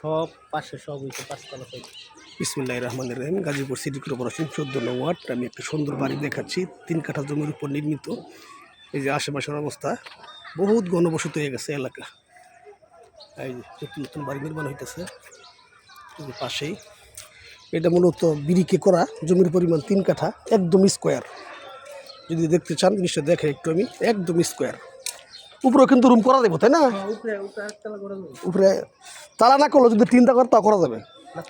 সব, পাশে সব হইছে, পাঁচতলা সব। বিসমুল্লাহ রহমান রহিম, গাজীপুর সিটি কর্পোরেশন চোদ্দ ওয়ার্ড। আমি একটা সুন্দর বাড়ি দেখাচ্ছি, তিন কাঠা জমির উপর নির্মিত। এই যে আশেপাশের অবস্থা, বহুত ঘনবসতি হয়ে গেছে এলাকা। এই যে নতুন নতুন বাড়ি নির্মাণ হইতেছে পাশেই। এটা মূলত বিরিকে করা, জমির পরিমাণ তিন কাঠা, একদম স্কোয়ার যদি দেখতে চান, জিনিসটা দেখে একটু আমি, একদম স্কোয়ার উপরেও কিন্তু রুম করা দেবো তাই না? উপরে উপরে উপরে তালা না করলে যদি তিনটা করে তা করা যাবে?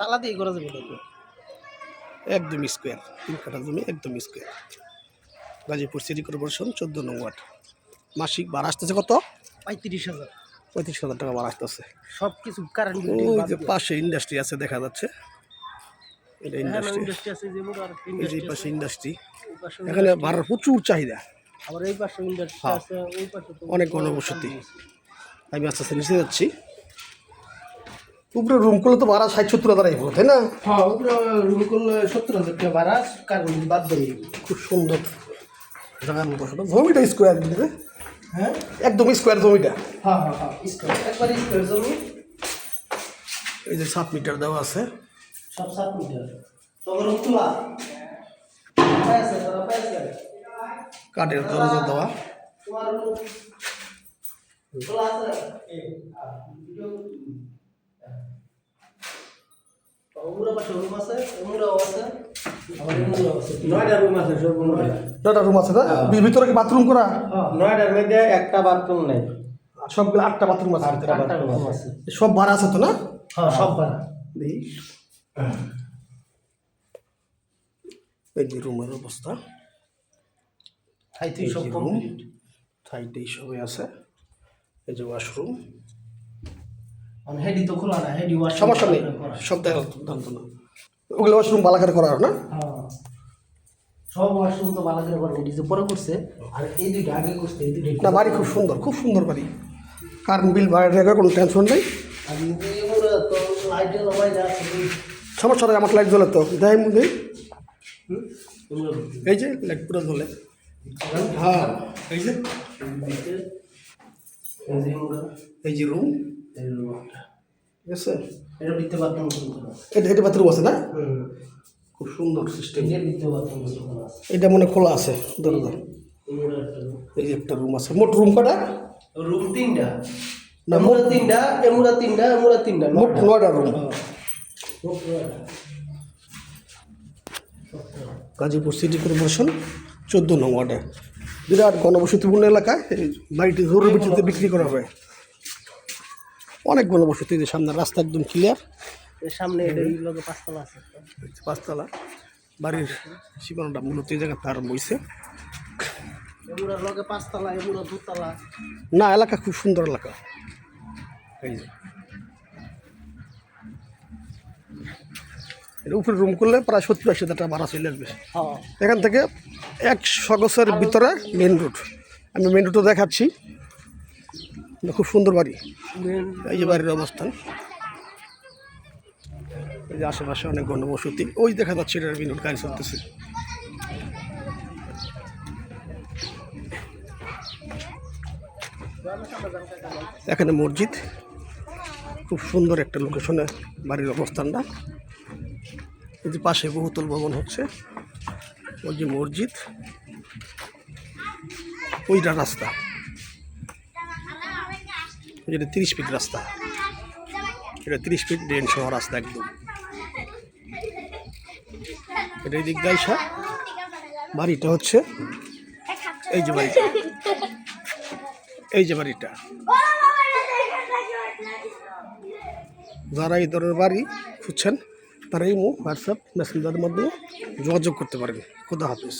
তালা দিয়ে করা যাবে একদম স্কোয়ার তিন কাঠা জমি একদম স্কোয়ার গাজীপুর সিটি কর্পোরেশন চোদ্দ নং ওয়ার্ড মাসিক ভাড়া আসতেছে কত? পঁয়ত্রিশ হাজার। পঁয়ত্রিশ হাজার টাকা ভাড়া আসতেছে। সব কিছু কারেন্ট ওই যে পাশে ইন্ডাস্ট্রি আছে দেখা যাচ্ছে। এটা ইন্ডাস্ট্রি ইন্ডাস্ট্রি আছে যে এই পাশে ইন্ডাস্ট্রি এখানে ভাড়ার প্রচুর চাহিদা। আবার এই পাশে ইন্ডাস্ট্রি হ্যাঁ। আছে ওই পাশে অনেক ঘনবসতি আমি আস্তে আস্তে নিচে যাচ্ছি। উপরে রুম করলে তো ভাড়া ষাট সত্তর হাজার আইব তাই না? হ্যাঁ উপরে রুম করলে সত্তর হাজার টাকা ভাড়া কারেন্ট বাদ দিয়ে খুব সুন্দর। জায়গার সেটা। জমিটা স্কোয়ার দিবে হ্যাঁ? একদম স্কোয়ার জমিটা। হ্যাঁ হ্যাঁ হ্যাঁ স্কোয়ার একবার স্কোয়ার জমি। এই যে সাত মিটার দেওয়া আছে। সব সাত মিটার তোমার তোলা পাইছে তোরা পাইছে কাঠের দরজা দেওয়া। আছে নয়টা রুম ভি- ভিতরে কি বাথরুম করা? নয়টার মধ্যে একটা বাথরুম নেই। সবগুলো আটটা বাথরুম আছে আটটা রুম আছে। সব ভাড়া আছে তো না? হ্যাঁ সব ভাড়া। এই রুমের অবস্থা। খাই সব room। সাইডে সবই আছে। এই যে ওয়াশরুম মানে হেডি তো খোলা না হেডি ওয়াশ সমস্যা নেই। সব দেখা জানতো না। ওগুলো ওয়াশরুম বালাকারে করা না? হ্যাঁ। সব ওয়াশরুম তো ভালো করে করে ডিজে পরে করছে আর এই দুইটা আগে করছে এই দুইটা না বাড়ি খুব সুন্দর খুব সুন্দর বাড়ি। কারেন্ট বিল বাইরে রেখে কোনো টেনশন নেই। সমস্যা নেই আমার লাইট জ্বলে তো। দেয় এগুলো এই যে লাইট পুরো জ্বলে। এই যে এই যে এগুলো এই যে রুম এই রুমটা ঠিক আছে এটা বাথরুম আছে না? খুব সুন্দর সিস্টেম মনে খোলা আছে দরজা। এই যে একটা রুম আছে। মোট রুম কটা? রুম তিনটা। না, এমুরা তিনটা এমুরা তিনটা এমুরা তিনটা মোট নয়টা। নয়টা রুম। মোট নয়টা। গাজীপুর সিটি কর্পোরেশন চোদ্দ নং ওয়ার্ডে। বিরাট ঘনবসতিপূর্ণ এলাকায় এই বাড়িটি জরুরি ভিত্তিতে বিক্রি করা হয়। অনেক এই যে সামনে রাস্তা একদম ক্লিয়ার এর সামনে এই লগে পাঁচতলা আছে। পাঁচতলা। বাড়ির সীমানাটা মূলত এই জায়গাতে আরম্ভ হয়েছে। এমুরা দুতলা। না এলাকা খুব সুন্দর এলাকা। এই যে। উপরে রুম করলে প্রায় সত্তর আশি হাজার টাকা ভাড়া চলে আসবে। হ্যাঁ। এখান থেকে এক গছের ভিতরে মেন রোড আমি মেন রোডও দেখাচ্ছি। খুব সুন্দর বাড়ি। এই যে বাড়ির অবস্থান। এই যে আশেপাশে অনেক ঘনবসতি ওই দেখা যাচ্ছে এটার মেন রোড গাড়ি চলতেছে। এখানে মসজিদ। খুব সুন্দর একটা লোকেশনে বাড়ির অবস্থানটা। এই যে পাশে বহুতল ভবন হচ্ছে। ওই যে মসজিদ। ওইটা রাস্তা। যেটা তিরিশ ফিট রাস্তা। এটা তিরিশ ফিট ড্রেন সহ রাস্তা একদম। এটা এই দিক গাইসা বাড়িটা হচ্ছে এই যে বাড়িটা। এই যে বাড়িটা। যারা এই ধরনের বাড়ি খুঁজছেন তারা এই হোয়াটসঅ্যাপ মেসেঞ্জারের মাধ্যমে যোগাযোগ করতে পারেন খুদা হাফিজ